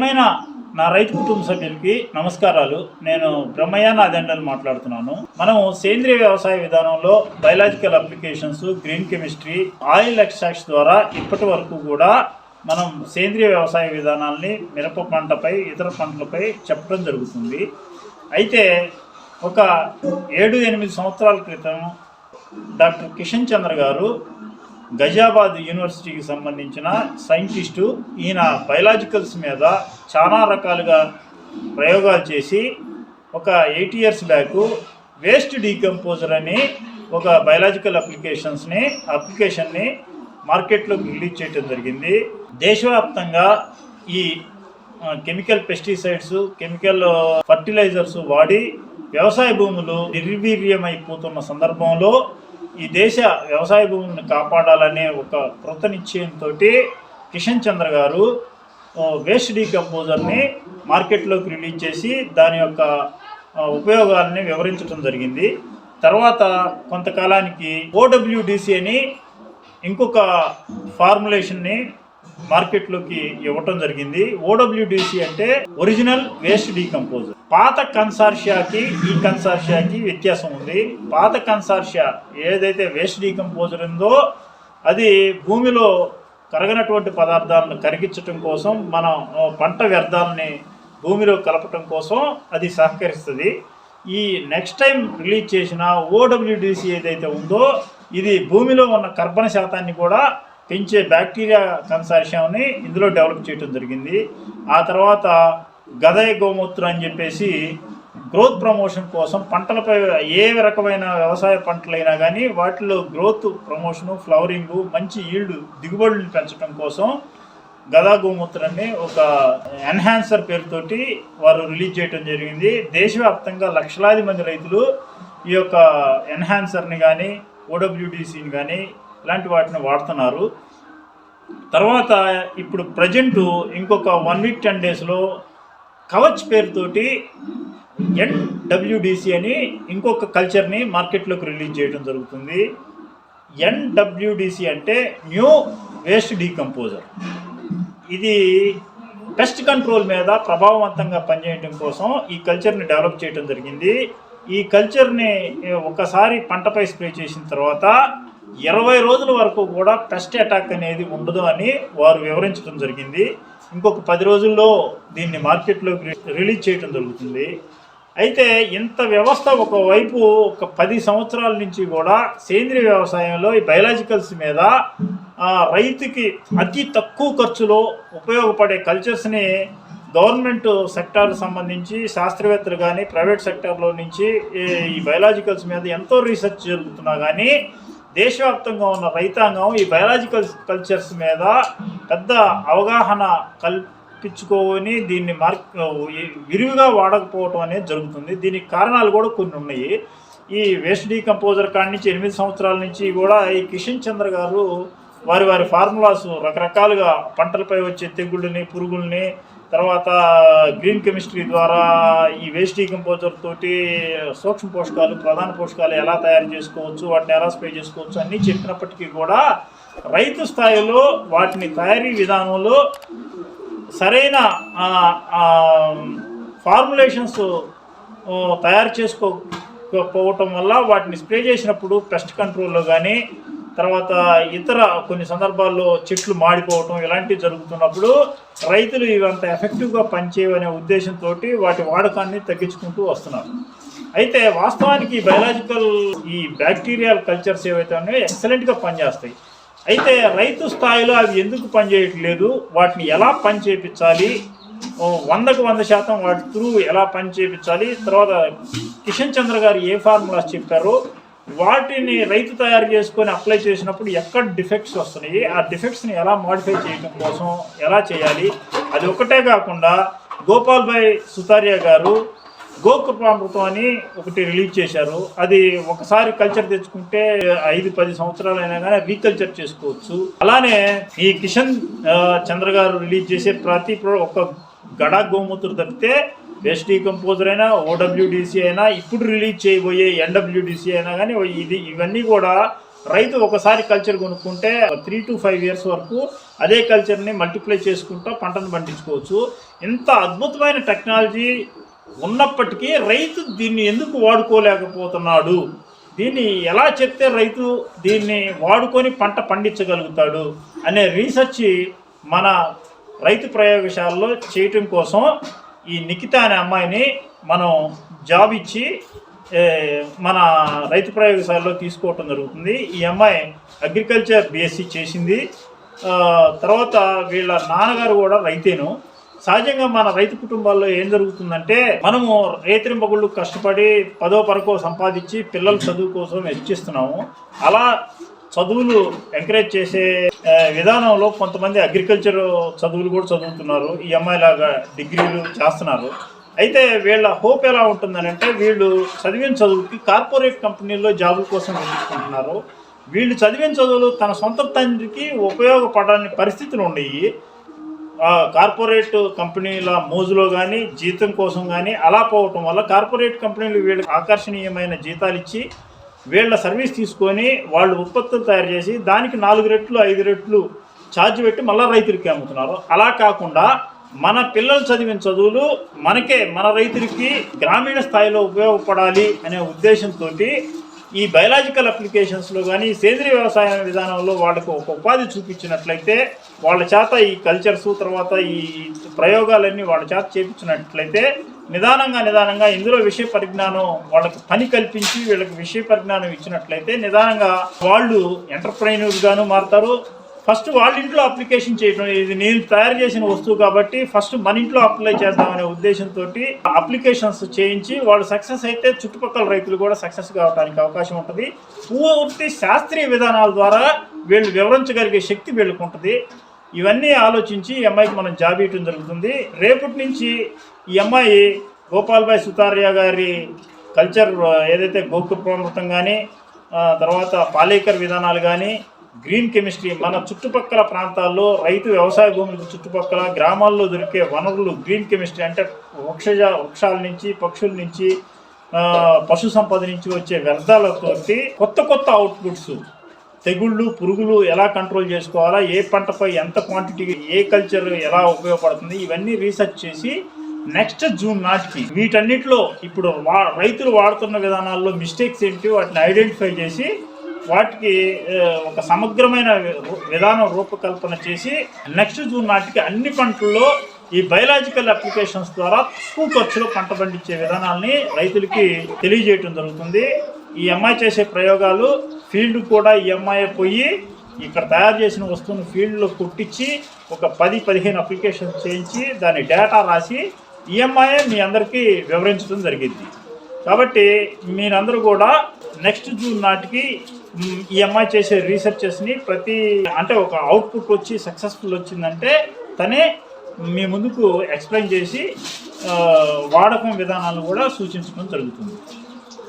ప్రియమైన నా రైతు కుటుంబ సభ్యులకి నమస్కారాలు. నేను బ్రహ్మయ్య నాదెండని మాట్లాడుతున్నాను. మనం సేంద్రియ వ్యవసాయ విధానంలో biological applications green chemistry oil extracts ద్వారా ఇప్పటి వరకు కూడా మనం సేంద్రియ వ్యవసాయ విధానాల్ని మిరప పంటపై ఇతర పంటలపై చెప్పడం జరుగుతుంది. అయితే ఒక ఏడు ఎనిమిది సంవత్సరాల క్రితం డాక్టర్ కిషన్ చంద్ర గారు గజాబాద్ యూనివర్సిటీకి సంబంధించిన సైంటిస్టు ఈయన బయలాజికల్స్ మీద చాలా రకాలుగా ప్రయోగాలు చేసి ఒక eight years back waste decomposer అని ఒక బయలాజికల్ అప్లికేషన్స్ని అప్లికేషన్ని మార్కెట్లోకి రిలీజ్ చేయడం జరిగింది. దేశవ్యాప్తంగా ఈ కెమికల్ పెస్టిసైడ్స్ కెమికల్ ఫర్టిలైజర్స్ వాడి వ్యవసాయ భూములు నిర్వీర్యమైపోతున్న సందర్భంలో ఈ దేశ వ్యవసాయ భూములను కాపాడాలనే ఒక కృత నిశ్చయంతో కిషన్ చంద్ర గారు వేస్ట్ డీకంపోజర్ని మార్కెట్లోకి రిలీజ్ చేసి దాని యొక్క ఉపయోగాలని వివరించడం జరిగింది. తర్వాత కొంతకాలానికి ఓడబ్ల్యూడిసి అని ఇంకొక ఫార్ములేషన్ని మార్కెట్లోకి ఇవ్వటం జరిగింది. ఓడబ్ల్యూడిసి అంటే ఒరిజినల్ వేస్ట్ డీకంపోజర్ పాత కన్సార్షియాకి ఈ కన్సార్షియాకి వ్యత్యాసం ఉంది. పాత కన్సార్షియా ఏదైతే వేస్ట్ డీకంపోజర్ ఉందో అది భూమిలో కరగనటువంటి పదార్థాలను కరిగించటం కోసం మనం పంట వ్యర్థాలని భూమిలో కలపటం కోసం అది సహకరిస్తుంది. ఈ నెక్స్ట్ టైం రిలీజ్ చేసిన ఓడబ్ల్యూడిసి ఏదైతే ఉందో ఇది భూమిలో ఉన్న కర్బన శాతాన్ని కూడా పెంచే బ్యాక్టీరియా కన్సార్షియంని ఇందులో డెవలప్ చేయడం జరిగింది. ఆ తర్వాత గదయ గోమూత్రం అని చెప్పేసి గ్రోత్ ప్రమోషన్ కోసం పంటలపై ఏ రకమైన వ్యవసాయ పంటలైనా కానీ వాటిలో గ్రోత్ ప్రమోషను ఫ్లవరింగు మంచి ఈల్డ్ దిగుబడులను పెంచడం కోసం గదా గోమూత్రాన్ని ఒక ఎన్హాన్సర్ పేరుతోటి వారు రిలీజ్ చేయడం జరిగింది. దేశవ్యాప్తంగా లక్షలాది మంది రైతులు ఈ యొక్క ఎన్హాన్సర్ని కానీ ఓడబ్ల్యూడిసిని కానీ ఇలాంటి వాటిని వాడుతున్నారు. తర్వాత ఇప్పుడు ప్రజెంట్ ఇంకొక వన్ వీక్ టెన్ డేస్లో కవచ్ పేరుతోటి ఎన్డబ్ల్యూడిసి అని ఇంకొక కల్చర్ని మార్కెట్లోకి రిలీజ్ చేయడం జరుగుతుంది. ఎన్డబ్ల్యూడిసి అంటే న్యూ వేస్ట్ డీకంపోజర్ ఇది పెస్ట్ కంట్రోల్ మీద ప్రభావవంతంగా పనిచేయడం కోసం ఈ కల్చర్ని డెవలప్ చేయడం జరిగింది. ఈ కల్చర్ని ఒకసారి పంటపై స్ప్రే చేసిన తర్వాత ఇరవై రోజుల వరకు కూడా పెస్ట్ అటాక్ అనేది ఉండదు అని వారు వివరించడం జరిగింది. ఇంకొక పది రోజుల్లో దీన్ని మార్కెట్లోకి రిలీజ్ చేయడం జరుగుతుంది. అయితే ఇంత వ్యవస్థ ఒకవైపు ఒక పది సంవత్సరాల నుంచి కూడా సేంద్రియ వ్యవసాయంలో ఈ బయలాజికల్స్ మీద రైతుకి అతి తక్కువ ఖర్చులో ఉపయోగపడే కల్చర్స్ని గవర్నమెంట్ సెక్టార్ సంబంధించి శాస్త్రవేత్తలు కానీ ప్రైవేట్ సెక్టార్లో నుంచి ఈ బయలాజికల్స్ మీద ఎంతో రీసెర్చ్ జరుగుతున్నా కానీ దేశవ్యాప్తంగా ఉన్న రైతాంగం ఈ బయాలజికల్ కల్చర్స్ మీద పెద్ద అవగాహన కల్పించుకొని దీన్ని మార్క్ విరివిగా వాడకపోవటం అనేది జరుగుతుంది. దీనికి కారణాలు కూడా కొన్ని ఉన్నాయి. ఈ వేస్ట్ డీకంపోజర్ కాడి నుంచి ఎనిమిది సంవత్సరాల నుంచి కూడా ఈ కిషన్ చంద్ర గారు వారి వారి ఫార్ములాస్ రకరకాలుగా పంటలపై వచ్చే తెగుళ్ళని పురుగుల్ని తర్వాత గ్రీన్ కెమిస్ట్రీ ద్వారా ఈ వేస్ట్ కంపోజర్ తోటి సూక్ష్మ పోషకాలు ప్రధాన పోషకాలు ఎలా తయారు చేసుకోవచ్చు వాటిని ఎలా స్ప్రే చేసుకోవచ్చు అన్నీ చెప్పినప్పటికీ కూడా రైతు స్థాయిలో వాటిని తయారీ విధానంలో సరైన ఫార్ములేషన్స్ తయారు చేసుకోకపోవటం వల్ల వాటిని స్ప్రే చేసినప్పుడు పెస్ట్ కంట్రోల్లో కానీ తర్వాత ఇతర కొన్ని సందర్భాల్లో చెట్లు మాడిపోవటం ఇలాంటివి జరుగుతున్నప్పుడు రైతులు ఇవంత ఎఫెక్టివ్గా పనిచేయవనే ఉద్దేశంతో వాటి వాడకాన్ని తగ్గించుకుంటూ వస్తున్నారు. అయితే వాస్తవానికి బయలాజికల్ ఈ బ్యాక్టీరియల్ కల్చర్స్ ఏవైతే ఉన్నాయో ఎక్సలెంట్గా పనిచేస్తాయి. అయితే రైతు స్థాయిలో అవి ఎందుకు పనిచేయట్లేదు? వాటిని ఎలా పని చేయించాలి వందకు వంద శాతం వాటి త్రూ ఎలా పని చేయించాలి తర్వాత కిషన్ చంద్ర గారు ఏ ఫార్ములాస్ చెప్పారో వాటిని రైతు తయారు చేసుకొని అప్లై చేసినప్పుడు ఎక్కడ డిఫెక్ట్స్ వస్తున్నాయి? ఆ డిఫెక్ట్స్ని ఎలా మాడిఫై చేయడం కోసం ఎలా చేయాలి? అది ఒకటే కాకుండా గోపాల్ భాయ్ సుతారియా గారు గోకృపామృతం అని ఒకటి రిలీజ్ చేశారు. అది ఒకసారి కల్చర్ తెచ్చుకుంటే ఐదు పది సంవత్సరాలు అయినా కానీ రీకల్చర్ చేసుకోవచ్చు. అలానే ఈ కిషన్ చంద్ర గారు రిలీజ్ చేసే ప్రతి ఒక గడా గోమూత్రం తప్పితే బెస్ట్ డీకంపోజర్ అయినా ఓడబ్ల్యూడిసి అయినా ఇప్పుడు రిలీజ్ చేయబోయే ఎన్డబ్ల్యూడిసి అయినా కానీ ఇది ఇవన్నీ కూడా రైతు ఒకసారి కల్చర్ కొనుక్కుంటే త్రీ టు ఫైవ్ ఇయర్స్ వరకు అదే కల్చర్ని మల్టిప్లై చేసుకుంటూ పంటను పండించుకోవచ్చు. ఇంత అద్భుతమైన టెక్నాలజీ ఉన్నప్పటికీ రైతు దీన్ని ఎందుకు వాడుకోలేకపోతున్నాడు? దీన్ని ఎలా చెప్తే రైతు దీన్ని వాడుకొని పంట పండించగలుగుతాడు అనే రీసెర్చ్ మన రైతు ప్రయోగశాలలో చేయటం కోసం ఈ నిఖిత అనే అమ్మాయిని మనం జాబ్ ఇచ్చి మన రైతు ప్రయోగశాలలో తీసుకోవటం జరుగుతుంది. ఈ అమ్మాయి అగ్రికల్చర్ బీఎస్సీ చేసింది. తర్వాత వీళ్ళ నాన్నగారు కూడా రైతేను. సహజంగా మన రైతు కుటుంబాల్లో ఏం జరుగుతుందంటే మనము రేతిరింపగుళ్ళు కష్టపడి పదో పరకో సంపాదించి పిల్లల చదువు కోసం వెచ్చిస్తున్నాము అలా చదువులు ఎంకరేజ్ చేసే విధానంలో కొంతమంది అగ్రికల్చర్ చదువులు కూడా చదువుతున్నారు. ఈ అమ్మాయి లాగా డిగ్రీలు చేస్తున్నారు. అయితే వీళ్ళ హోప్ ఎలా ఉంటుందని అంటే వీళ్ళు చదివిన చదువుకి కార్పొరేట్ కంపెనీల్లో జాబుల కోసం వెతుక్కుంటున్నారు. వీళ్ళు చదివిన చదువులు తన సొంత తండ్రికి ఉపయోగపడని పరిస్థితులు ఉన్నాయి. కార్పొరేట్ కంపెనీల మోజులో కానీ జీతం కోసం కానీ అలా పోవటం వల్ల కార్పొరేట్ కంపెనీలు వీళ్ళకి ఆకర్షణీయమైన జీతాలు ఇచ్చి వీళ్ళ సర్వీస్ తీసుకొని వాళ్ళు ఉత్పత్తులు తయారు చేసి దానికి నాలుగు రెట్లు ఐదు రెట్లు ఛార్జ్ పెట్టి మళ్ళీ రైతులకి అమ్ముతున్నారు. అలా కాకుండా మన పిల్లలు చదివిన చదువులు మనకే మన రైతులకి గ్రామీణ స్థాయిలో ఉపయోగపడాలి అనే ఉద్దేశంతో ఈ బయలాజికల్ అప్లికేషన్స్లో కానీ సేంద్రియ వ్యవసాయ విధానంలో వాళ్ళకు ఒక ఉపాధి చూపించినట్లయితే వాళ్ళ చేత ఈ కల్చర్స్ తర్వాత ఈ ప్రయోగాలన్నీ వాళ్ళ చేత చేపించినట్లయితే నిదానంగా నిదానంగా ఇందులో విషయ పరిజ్ఞానం వాళ్ళకి పని కల్పించి వీళ్ళకి విషయ పరిజ్ఞానం ఇచ్చినట్లయితే నిదానంగా వాళ్ళు ఎంటర్ప్రైనర్గాను మారుతారు. ఫస్ట్ వాళ్ళ ఇంట్లో అప్లికేషన్ చేయడం ఇది నేను తయారు చేసిన వస్తువు కాబట్టి ఫస్ట్ మన ఇంట్లో అప్లై చేద్దామనే ఉద్దేశంతో అప్లికేషన్స్ చేయించి వాళ్ళు సక్సెస్ అయితే చుట్టుపక్కల రైతులు కూడా సక్సెస్ కావడానికి అవకాశం ఉంటుంది. పూర్తి శాస్త్రీయ విధానాల ద్వారా వీళ్ళు వివరించగలిగే శక్తి వీళ్ళకు ఉంటుంది ఇవన్నీ ఆలోచించి ఈ అమ్మాయికి మనం జాబ్ ఇవ్వటం జరుగుతుంది. రేపటి నుంచి ఈ అమ్మాయి గోపాల్భాయ్ సుతారియా గారి కల్చర్ ఏదైతే గోకుప్రమృతం కానీ తర్వాత పాలేకర్ విధానాలు కానీ గ్రీన్ కెమిస్ట్రీ మన చుట్టుపక్కల ప్రాంతాల్లో రైతు వ్యవసాయ భూములకు చుట్టుపక్కల గ్రామాల్లో దొరికే వనరులు గ్రీన్ కెమిస్ట్రీ అంటే వృక్షజ వృక్షాల నుంచి పక్షుల నుంచి పశు సంపద నుంచి వచ్చే వ్యర్థాలతోటి కొత్త కొత్త అవుట్పుట్స్ తెగుళ్ళు పురుగులు ఎలా కంట్రోల్ చేసుకోవాలా ఏ పంటపై ఎంత క్వాంటిటీ ఏ కల్చర్ ఎలా ఉపయోగపడుతుంది ఇవన్నీ రీసెర్చ్ చేసి నెక్స్ట్ జూన్ నాటికి వీటన్నిటిలో ఇప్పుడు వా రైతులు వాడుతున్న విధానాల్లో మిస్టేక్స్ ఏంటి వాటిని ఐడెంటిఫై చేసి వాటికి ఒక సమగ్రమైన విధానం రూపకల్పన చేసి నెక్స్ట్ జూన్ నాటికి అన్ని పంటల్లో ఈ బయలాజికల్ అప్లికేషన్స్ ద్వారా తక్కువ ఖర్చులో పంట పండించే విధానాల్ని రైతులకి తెలియజేయటం జరుగుతుంది. ఈ అమ్మాయి చేసే ప్రయోగాలు ఫీల్డ్ కూడా ఈఎంఐ పోయి ఇక్కడ తయారు చేసిన వస్తువును ఫీల్డ్లో కుట్టించి ఒక పది పదిహేను అప్లికేషన్ చేయించి దాని డేటా రాసి ఈఎంఐ మీ అందరికీ వివరించడం జరిగింది. కాబట్టి మీరందరూ కూడా నెక్స్ట్ జూన్ నాటికి ఈఎంఐ చేసే రీసెర్చెస్ని ప్రతి అంటే ఒక అవుట్పుట్ వచ్చి సక్సెస్ఫుల్ వచ్చిందంటే తనే మీ ముందుకు ఎక్స్ప్లెయిన్ చేసి వాడకం విధానాలను కూడా సూచించడం జరుగుతుంది.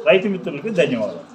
రైతు మిత్రులకి ధన్యవాదాలు.